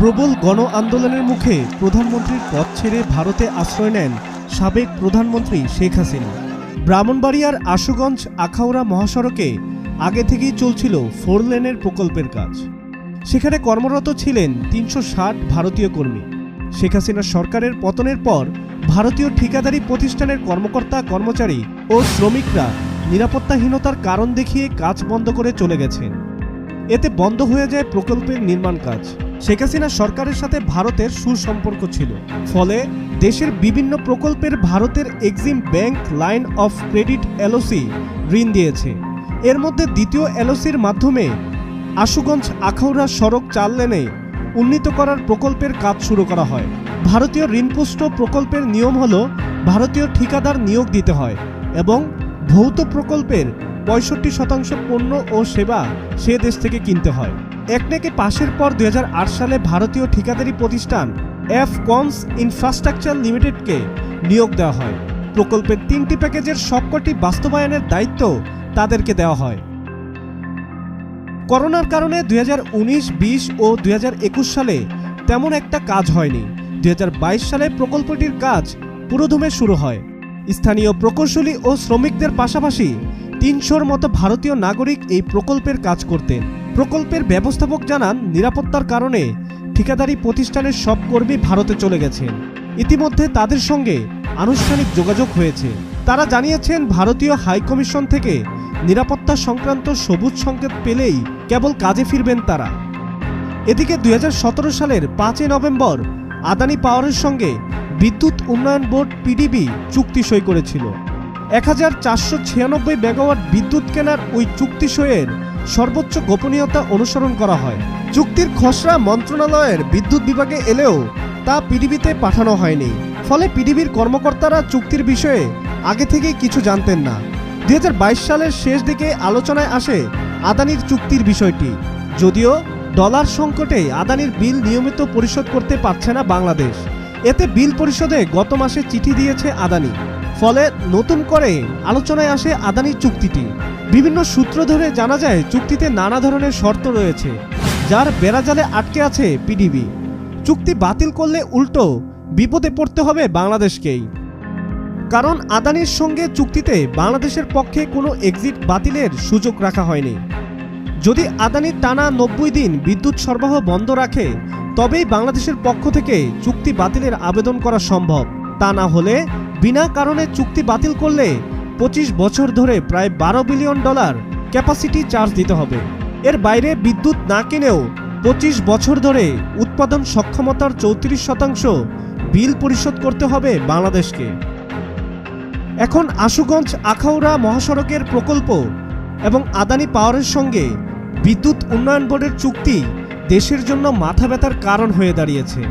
প্রবল গণ আন্দোলনের মুখে প্রধানমন্ত্রীর পদ ছেড়ে ভারতে আশ্রয় নেন সাবেক প্রধানমন্ত্রী শেখ হাসিনা। ব্রাহ্মণবাড়িয়ার আশুগঞ্জ আখাউড়া মহাসড়কে আগে থেকেই চলছিল ফোর লেনের প্রকল্পের কাজ। সেখানে কর্মরত ছিলেন তিনশো ষাট ভারতীয় কর্মী। শেখ হাসিনা সরকারের পতনের পর ভারতীয় ঠিকাদারি প্রতিষ্ঠানের কর্মকর্তা, কর্মচারী ও শ্রমিকরা নিরাপত্তাহীনতার কারণ দেখিয়ে কাজ বন্ধ করে চলে গেছেন। এতে বন্ধ হয়ে যায় প্রকল্পের নির্মাণ কাজ। শেখ হাসিনা সরকারের সাথে ভারতের সুসম্পর্ক ছিল। ফলে দেশের বিভিন্ন প্রকল্পের ভারতের EXIM bank line of credit LOC ঋণ দিয়েছে। এর মধ্যে দ্বিতীয় এলওসির মাধ্যমে আশুগঞ্জ আখাউড়া সড়ক চার লেনে উন্নীত করার প্রকল্পের কাজ শুরু করা হয়। ভারতীয় ঋণপুষ্ট প্রকল্পের নিয়ম হল, ভারতীয় ঠিকাদার নিয়োগ দিতে হয় এবং ভৌত প্রকল্পের পঁয়ষট্টি শতাংশ পণ্য ও সেবা সে দেশ থেকে কিনতে হয়। একনেকে পাশের পর দু হাজার আট সালে ভারতীয় ঠিকাদারি প্রতিষ্ঠান এফ কমস ইনফ্রাস্ট্রাকচার লিমিটেডকে নিয়োগ দেওয়া হয়। প্রকল্পের তিনটি প্যাকেজের সবকটি বাস্তবায়নের দায়িত্ব তাদেরকে দেওয়া হয়। করোনার কারণে দুই হাজার ও দু হাজার একুশ সালে তেমন একটা কাজ হয়নি। দু হাজার বাইশ সালে প্রকল্পটির কাজ পুরোদমে শুরু হয়। স্থানীয় প্রকৌশলী ও শ্রমিকদের পাশাপাশি তিনশোর মতো ভারতীয় নাগরিক এই প্রকল্পের কাজ করতেন। প্রকল্পের ব্যবস্থাপক জানান, নিরাপত্তার কারণে ঠিকাদারি প্রতিষ্ঠানের সব কর্মী ভারতে চলে গেছেন। ইতিমধ্যে তাদের সঙ্গে আনুষ্ঠানিক যোগাযোগ হয়েছে। তারা জানিয়েছেন, ভারতীয় হাইকমিশন থেকে নিরাপত্তা সংক্রান্ত সবুজ সংকেত পেলেই কেবল কাজে ফিরবেন তারা। এদিকে দুই হাজার সতেরো সালের পাঁচই নভেম্বর আদানি পাওয়ারের সঙ্গে বিদ্যুৎ উন্নয়ন বোর্ড পিডিবি চুক্তি সই করেছিল। এক হাজার চারশো ছিয়ানব্বই মেগাওয়াট বিদ্যুৎ কেনার ওই চুক্তি সইয়ের সর্বোচ্চ গোপনীয়তা অনুসরণ করা হয়। চুক্তির খসড়া মন্ত্রণালয়ের বিদ্যুৎ বিভাগে এলেও তা পিডিবিতে পাঠানো হয়নি। ফলে পিডিবির কর্মকর্তারা চুক্তির বিষয়ে আগে থেকেই কিছু জানতেন না। দুই হাজার বাইশ সালের শেষ দিকে আলোচনায় আসে আদানির চুক্তির বিষয়টি। যদিও ডলার সংকটে আদানির বিল নিয়মিত পরিশোধ করতে পারছে না বাংলাদেশ। এতে বিল পরিশোধে গত মাসে চিঠি দিয়েছে আদানি। ফলে নতুন করে আলোচনায় আসে আদানির চুক্তিটি। বিভিন্ন সূত্র ধরে জানা যায়, চুক্তিতে নানা ধরনের শর্ত রয়েছে, যার বেড়াজালে আটকে আছে পিডিবি চুক্তি বাতিল করলে উল্টো বিপদে পড়তে হবে বাংলাদেশকেই। কারণ আদানির সঙ্গে চুক্তিতে বাংলাদেশের পক্ষে কোনো এক্সিট বাতিলের সুযোগ রাখা হয়নি। যদি আদানি টানা নব্বই দিন বিদ্যুৎ সরবরাহ বন্ধ রাখে, তবেই বাংলাদেশের পক্ষ থেকে চুক্তি বাতিলের আবেদন করা সম্ভব। তা না হলে বিনা কারণে চুক্তি বাতিল করলে পঁচিশ বছর ধরে প্রায় বারো বিলিয়ন ডলার ক্যাপাসিটি চার্জ দিতে হবে। এর বাইরে বিদ্যুৎ না কিনেও পঁচিশ বছর ধরে উৎপাদন সক্ষমতার চৌত্রিশ শতাংশ বিল পরিশোধ করতে হবে বাংলাদেশকে। এখন আশুগঞ্জ, আখাউড়া মহাসড়কের প্রকল্প এবং আদানি পাওয়ারের সঙ্গে বিদ্যুৎ উন্নয়ন বোর্ডের চুক্তি দেশের জন্য মাথা ব্যথার কারণ হয়ে দাঁড়িয়েছে।